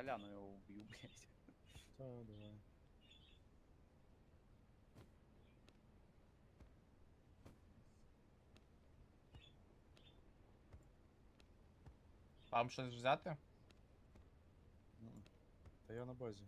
соляну його вб'ю, блядь. Та, давай. Вам щось взяти? Та я на базі.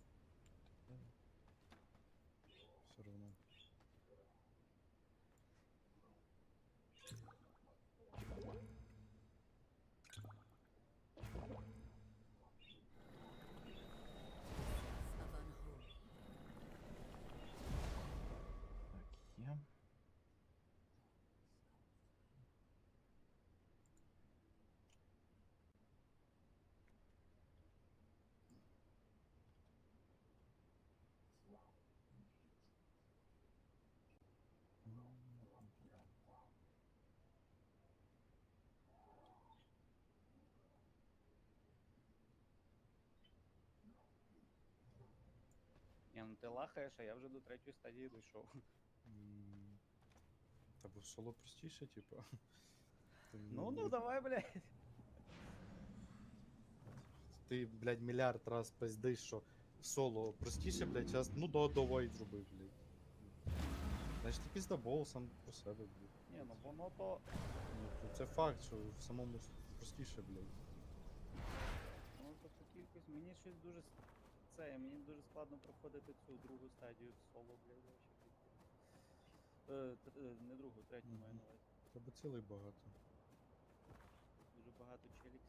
Ні, ну ти лахаєш, а я вже до третьої стадії дійшов. М, Та бо соло простіше, типа. Ти Ну, ну давай, блядь. Ти, блядь, мільярд раз пиздиш, що соло простіше, блядь, зараз, ну да, давай зроби, блядь. Значить, ти піздабол сам про себе, блядь. Ні, ну воно то. Ну, то це факт, що в самому с- простіше, блядь. Ну то по кількість. Мені щось дуже с- це, мені дуже складно проходити цю другу стадію соло, блядь, вообще. Е, т- е, не другу, третю маю на увазі. Тебе цілий багато. Дуже багато челіксів,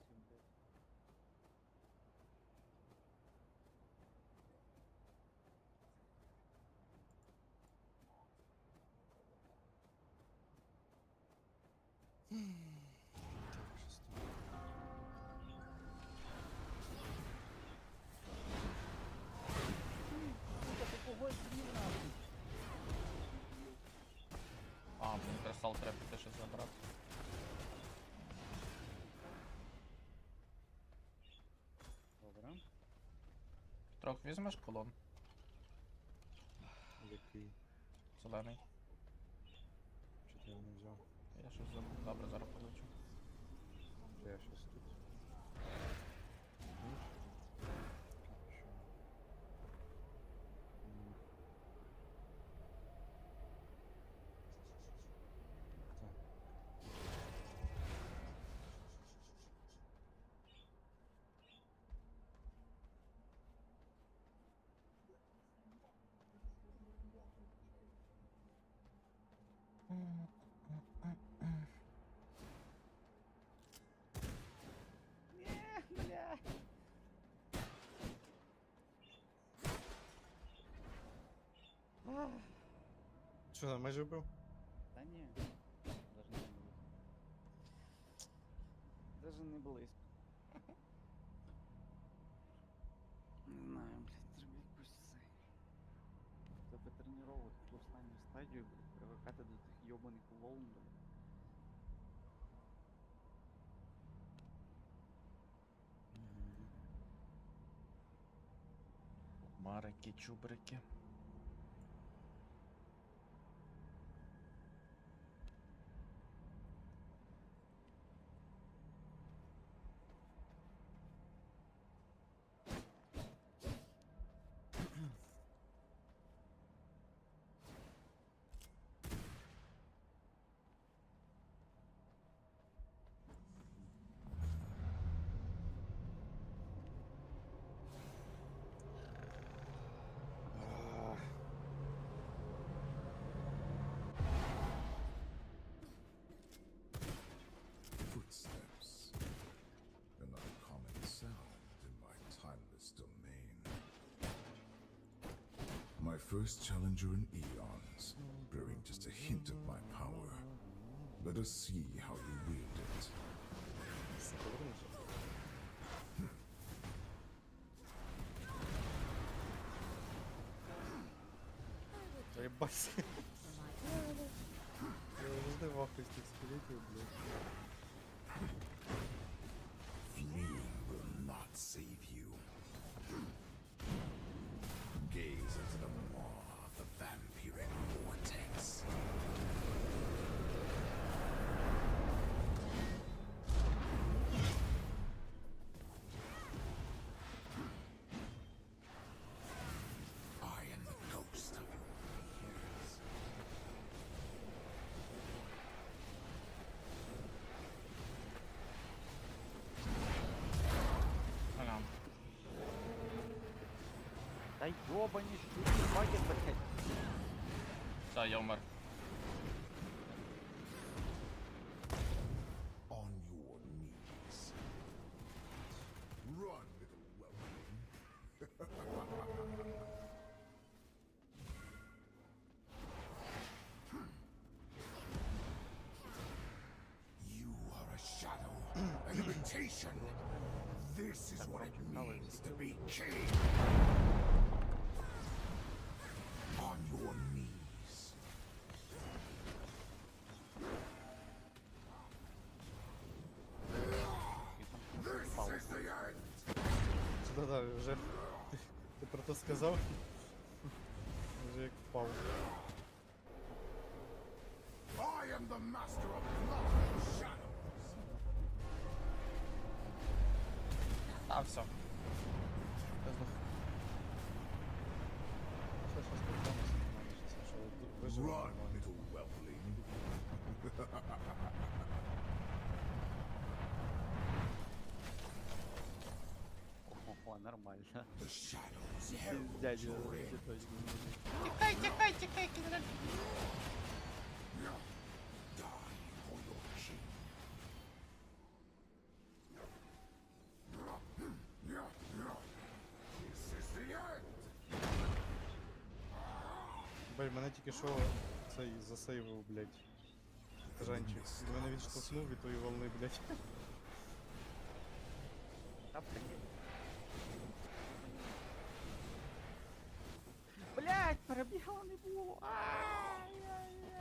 кристал треба сейчас ще забрати. Добре. Трох візьмеш колон? Який? Зелений. Ні, бля. Що, там майже вбив? Та ні. Даже не близько. Даже не близько. Не знаю, блядь, треба якусь це. Тебе тренувати ту останню стадію, блядь, привикати до тих йобаних волн, блядь. Марики, чубрики. first challenger in eons, bearing just a hint of my power. Let us see how you wield it. Сука, вернувся. I would Та єбать. for my Я завжди вахуюсь тих скелетів, блядь. Та йобані штуки, баги, блядь. Все, я вмер. On your knees. Run, little whelpling. you are a shadow, an imitation. This is what it means to be king. Да, вже ти, про то сказав? Вже як впав. I am the master of blood and shadows. А, все. Що, що що що whelpling. Ого, нормально. The shadows herald Дядя, your end. цветочки. Тікай, тікай, тікай, кінрель. Die for your king. This is the end. Блядь, мене тільки що цей засейвив, блядь. Жанчик. Мене відштовхнув від тої волни, блядь. Та блядь. Блять, перебігала не було. Ай-яй-яй.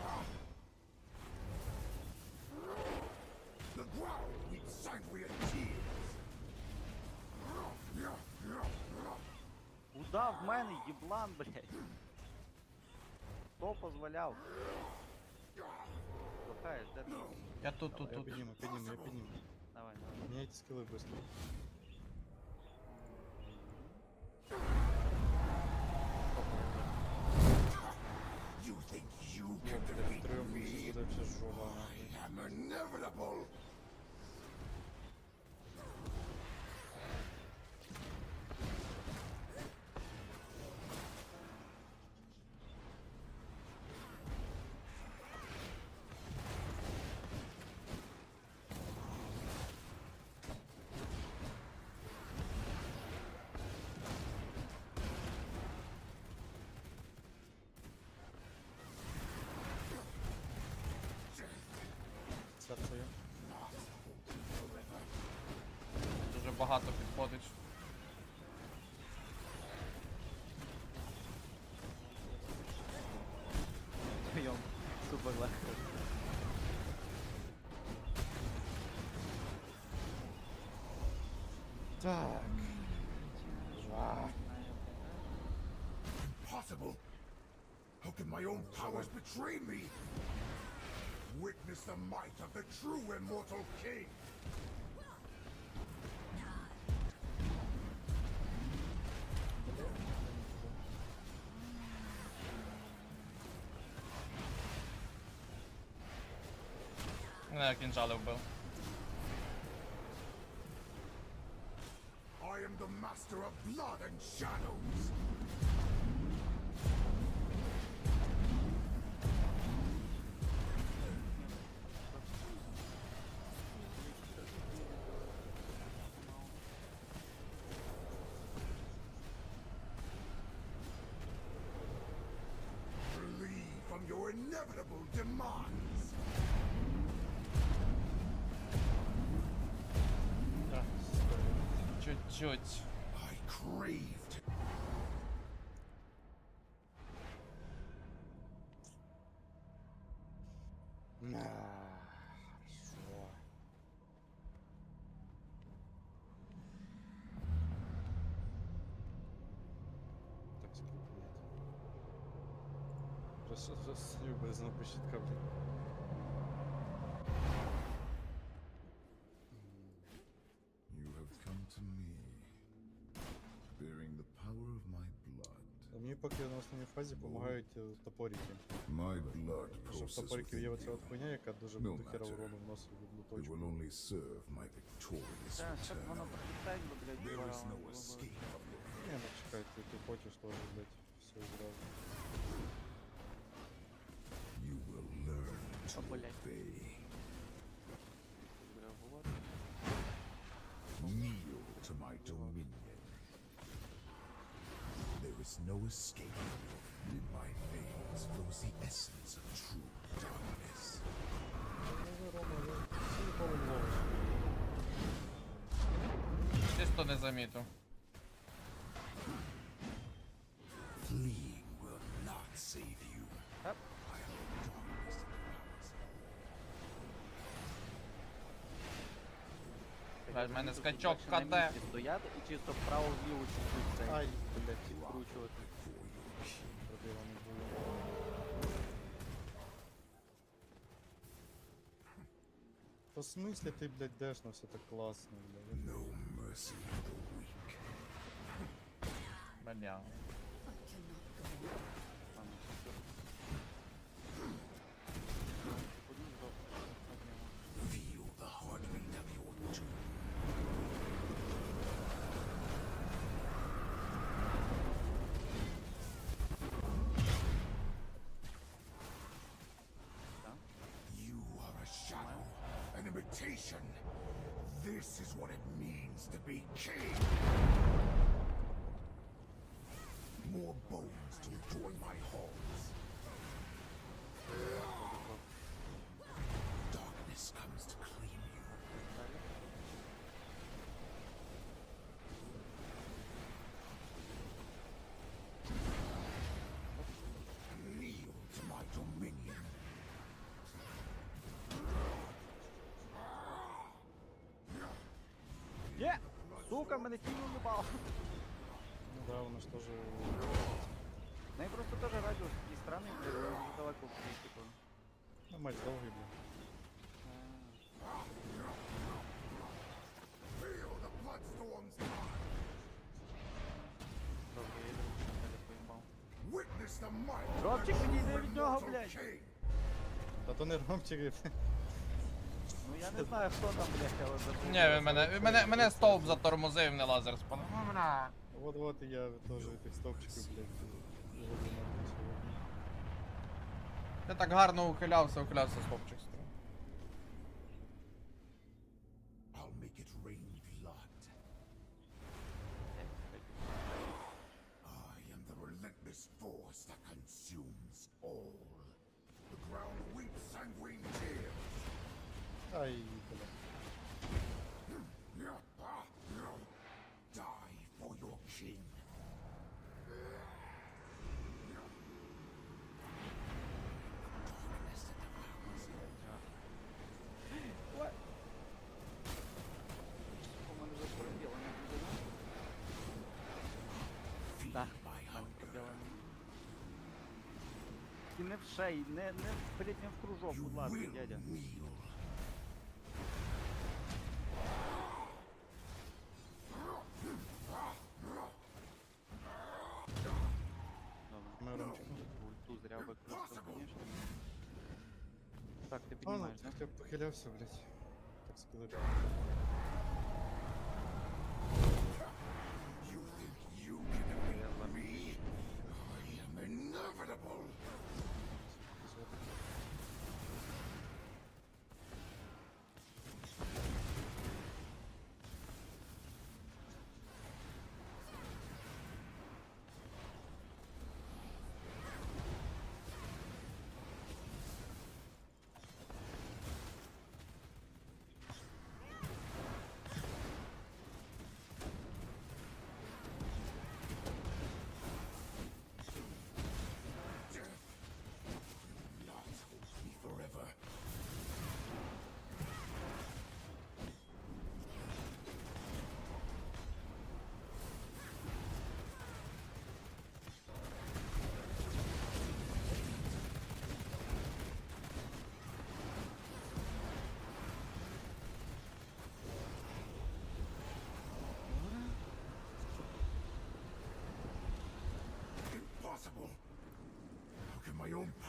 The ground weeps sanguine tears. Куда в мене єблан, блять? Хто позволяв? Кохаєш, де ти? Я тут, тут, Я тут. підніму, підніму, я підніму. Давай, давай. Міняйте скіли быстро. You О, can блядь, defeat втроєм me? буде вообще жопа, нахуй. I am inevitable. Серце є. Дуже багато підходить. Прийом. Супер легко. Так. Impossible. How can my own powers betray me? witness the might of the true immortal king! No, Gonzalo will. I am the master of blood and shadows! Так, Чуть-чуть. I craved На, хорошо. Так, скільки, блядь. Раз, раз, березна пощітка, блядь. You have come to me, bearing the power of my blood. А мені поки на основній фазі допомагають е, топорики. My blood Що в топориків є within оця от you. хуйня, яка дуже No хера matter. урону вносить від It луточку. will only serve my victorious Та, щоб воно return. пролітать, бо, блядь, There is no escape from your Ні, ну чекайте, типу, хочеш, теж, блядь, все зразу. Learn to А, блядь. obey. Треба говорити. Kneel to my dominion. There is no escape. In my veins flows the essence of true darkness. Ну ви, Рома, ви всі голим ловиш. Чисто не замітив. Блядь, в мене скачок на місці Стояти і чисто вправо-вліво чуть-чуть цей, Ай. блядь, king. Пробіла не було. Та в смислі ти, блядь, дешнався так класно, блядь. Бля. I cannot go an. This is what it means to be king. More bones to adorn my halls. Сука, мене кінь уїбав! Ну да, воно ж теж... Ну і просто теж радіус такий странний, блядь, він дуже далеко вхід, типу. Ну, матч довгий, блядь. Feel the bloodstorm's tide. Добре, я йду, далі поїбав. Witness the might. Робчик, of my підійди true від нього, immortal блядь. king. Та то не ромчики. Ну я не знаю, хто там, блядь, але забув. Ні, він мене, він мене, мене стовп затормозив, не лазер. Ну, бля. Вот-вот и я теж этих тих стовпчиків, блядь. голову накручував. Я так гарно ухилявся, ухилявся стовпчик стрим. I'll make it rain blood. I am the relentless force that consumes all. The ground weeps sanguine tears. Ай, блядь. Die for your king. Darkness that devours What? У мене вже пробіло не буде, ну? Feed Да, my там hunger. пробіло. І не в шей, не, не, блядь, не в кружок, будь ласка, дядя. ромчику. Ульту зря використав, конечно. Так, ти А, ну, піднімаєш, да? так я похилявся, блядь. Так сказати.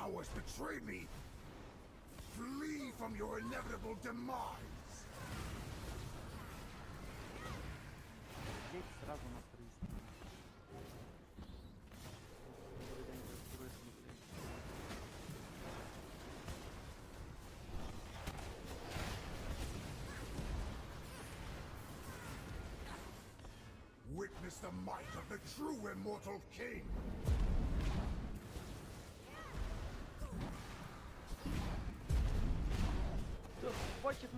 powers betray me, flee from your inevitable demise! Witness the might of the true immortal king!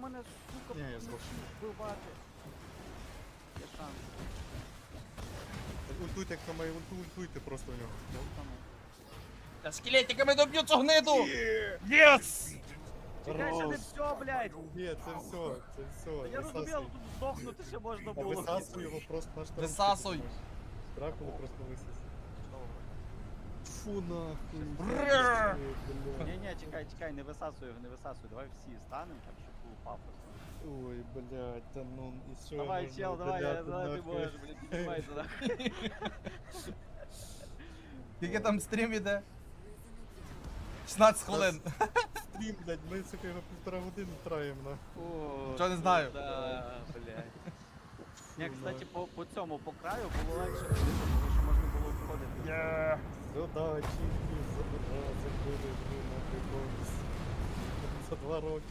Мене, сука, Ні, я вбивати. Є шанс. Ультуйте, як там має ульту, ультуйте просто в нього. Там. Та скелетиками доб'ю цю гниду! Єс! Чекай, ще не все, блядь. Ні, це все, це все. Я розумів, тут здохнути ще можна Та було. висасуй його просто на штраф. Висасуй. Дракулу просто висасуй. Фу нахуй. Ні, ні, чекай, чекай, не висасуй його, не висасуй. Давай всі станемо, так щоб було пафосно. Ой, блядь, та ну і що Давай, чел, давай, я видаляти, давай ти можеш, блядь, піднімайся нахуй. Скільки там стрім іде? 16 хвилин. Стрім, блядь, ми, сука, його півтора години траємо, нахуй. О, Нічого не знаю. Да, блядь. Ні, кстати, по, по цьому, по краю було легше тому що можна було обходити. Ну да, чіпки забрали, забили, нахуй повністю. За два роки,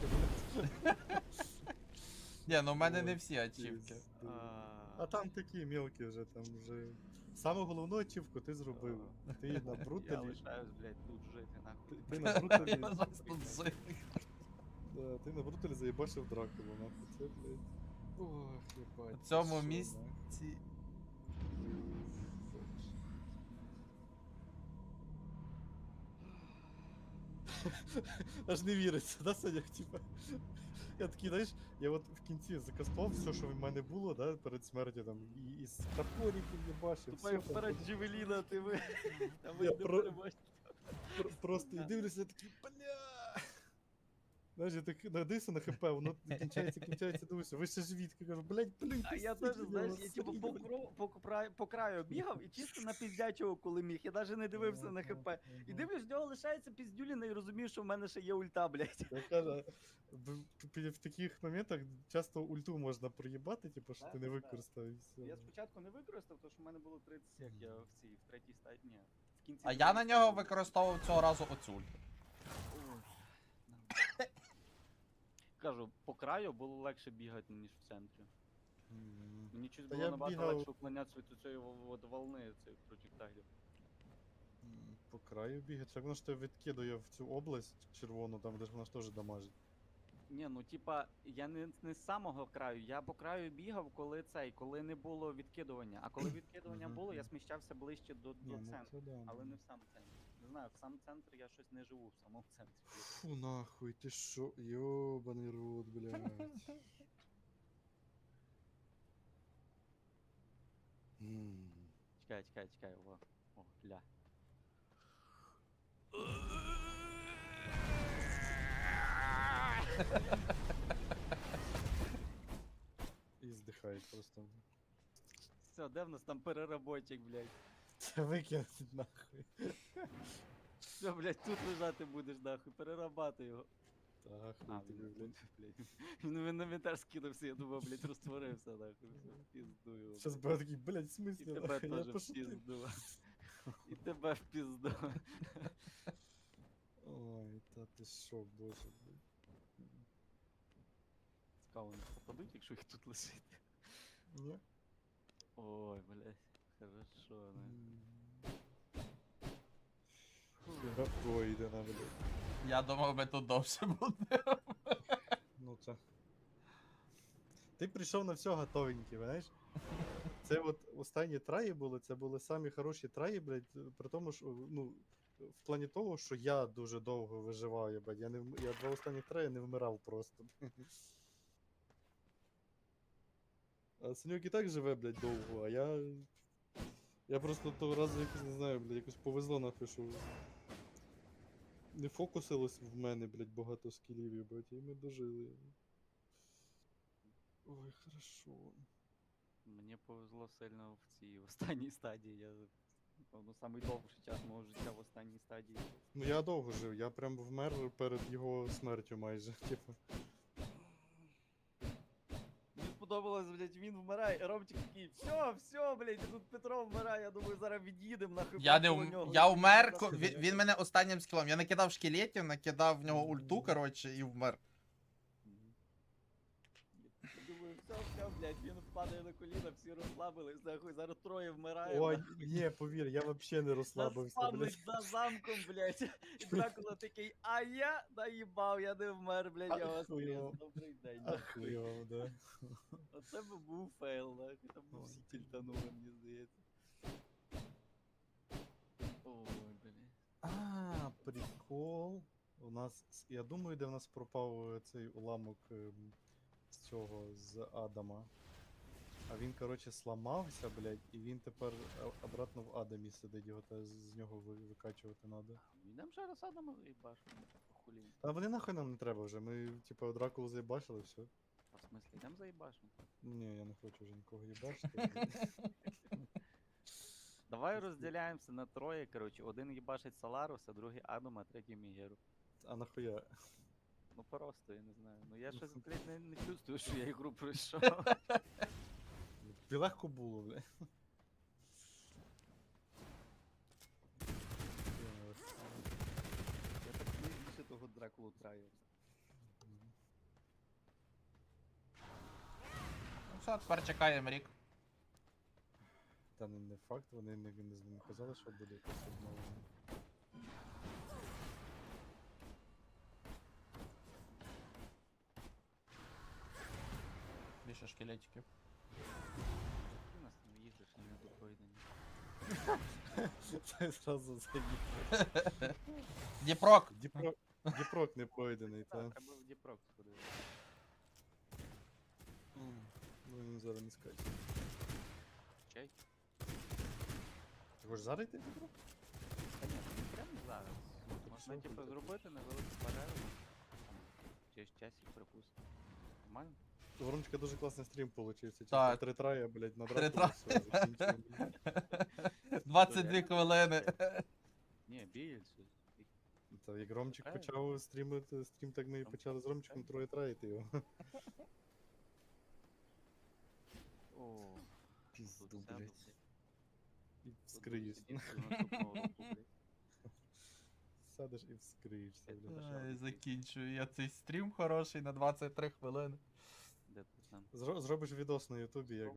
блядь. Ні, ну в мене не всі ачівки. А, там такі мелкі вже, там вже. Саме головну ачівку ти зробив. Ти на Я бруталі. лишаюсь, блядь, тут жити, нахуй. Ти на бруталі. Я зараз тут жити. Да, ти на бруталі заїбашив Дракулу, нахуй. Це, блядь. Ох, єбать. У цьому що, місці. Аж не віриться, да, Саня? типа. Я такий, знаєш, я от в кінці закастував все, що в мене було, да, перед смертю там, і із топориків єбашив, Тупаю все там. вперед Джевеліна, ти ви. Там Я ви не про-. Просто і дивлюся, я такий, бля. Знаєш, я так надивився на хп, воно кінчається, кінчається, дивлюся, ви ще живітки, кажу, блядь, блін, А я теж, знаєш, я типу по, кро- по, кра- по краю бігав і чисто напіздячого, коли міг. Я навіть не дивився на хп. І дивлюсь, в нього лишається піздюліна і розумію, що в мене ще є ульта, блядь. Я кажу, в, в, в таких моментах часто ульту можна проїбати, типу, що ти не так, так. використав і все. Я спочатку не використав, тому що в мене було 30 як я в цій, в третій стадії. Ні, в кінці. А я на нього використовував цього разу оцю. Кажу, по краю було легше бігати, ніж в центрі. М. Мені щось Та було я набагато бігав- легше уклонятися від цієї волни цих проджектайлів. М, По краю бігати. Як воно ж тебе відкидує в цю область червону, там де ж вона ж теж дамажить. Ні, ну типа, я не, не з самого краю, я по краю бігав, коли цей, коли не було відкидування. А коли відкидування Мгм, було, я сміщався ближче до, до Ні, ну центру. це да. Але ну. не в сам центр. Знаю, в сам центр я щось не живу в самому центрі. Фу нахуй, ти шо? Йобаний рот, блядь. М. Чекай, чекай, чекай, о, о, ля. І здихають просто. Все, де в нас там переработчик, блядь? Викинуть нахуй. Все, блядь, тут лежати будеш, нахуй, перерабати його. Так, А, хуй тобі, він, блядь. блядь. Він в інвентар скинувся, я думав, блядь, розтворився, нахуй. Все, пізду його. Щас буде такий, блядь, в І смислі? тебе нахуй? Я теж в пошутив. пізду. І тебе в пізду. Ой, та ти шо, боже, блядь. Цікаво, не попадуть, якщо їх тут лишити. Ні? Ой, блядь, хорошо, ну. Гра пройдена, блядь. Я думав, ми тут довше буде. Ну це. Ти прийшов на все готовенький, знаєш? Це от останні траї були, це були самі хороші траї, блядь, при тому, що, ну, в плані того, що я дуже довго виживав, я, блядь, я, не, вм- я два останніх траї не вмирав просто. А Санюк і так живе, блядь, довго, а я. Я просто того разу якось не знаю, блядь, якось повезло нахуй, що. Не фокусилось в мене, блядь, багато скілів, їбать, і ми дожили. Ой, хорошо. Мені повезло сильно в цій останній стадії. Я, напевно, самий довший час мого життя в останній стадії. Ну я довго жив, я прям вмер перед його смертю майже. Типу. Мені сподобалось, блядь, він вмирає, Ромчик такий, все, все, блядь, і тут Петро вмирає, я думаю, зараз від'їдемо нахуй. Я не ум... я вмер, він ко- він, він мене останнім скілом. Я накидав шкілетів, накидав в нього ульту, коротше, і вмер. Я думаю, все, все, блядь, він падає на коліна, всі розслабились, нахуй, зараз троє вмираємо. Ой, ні, повір, я взагалі не розслабився, блядь. за замком, блядь. І Дракула такий, а я наїбав, я не вмер, блядь, я вас Ахуєво. Добрий день, нахуй. Да. Оце би був фейл, нахуй. Там би всі тільтанули, мені здається. Ой, блін. А, прикол. У нас, с- я думаю, де в нас пропав е, цей уламок ем, з цього, з Адама. А він, коротше, сламався, блядь, і він тепер е, обратно в Адамі сидить, його та з нього ви- викачувати треба. Йдемо ще раз Адама заїбашимо, похулі. А вони нахуй нам не треба вже. Ми, типу, Дракулу заїбашили, все. А в смислі, йдемо заїбашимо? Ні, я не хочу вже нікого їбашити. Давай розділяємося на троє, коротше, один їбашить Саларуса, другий Адама, а третій Мігеру. А нахуя? Ну просто, я не знаю. Ну я щось, блядь, не, не чувствую, що я ігру пройшов. Тобі легко було, блядь. Я так не більше того Дракулу траю. Ну все, тепер чекаємо рік. Та не, не факт, вони не, не, не казали, що буде якось обновлення. Більше шкелетиків. Це зразу заїхав. Діпрок! Діпрок, Діпрок не пройдений, Так, треба в Діпрок сходити. Ну він зараз не скаче. Чай? Ти хочеш зараз йти в Діпрок? Та ні, не прямо зараз. Можна типу зробити невелику перерву. Там, Через часик припустимо. Нормально? У Ромчика дуже класний стрім получився. Так. Три трая, блядь, на Три закінчено. 22 хвилини. Ні, більше. Та як Ромчик почав стрімити, стрім так ми і почали з Ромчиком троє траїти його. О, Пізду, блядь. блядь. І блядь. Сядеш і вскриєшся, блядь. Закінчую я цей стрім хороший на 23 хвилини. Зробиш відос на Ютубі, як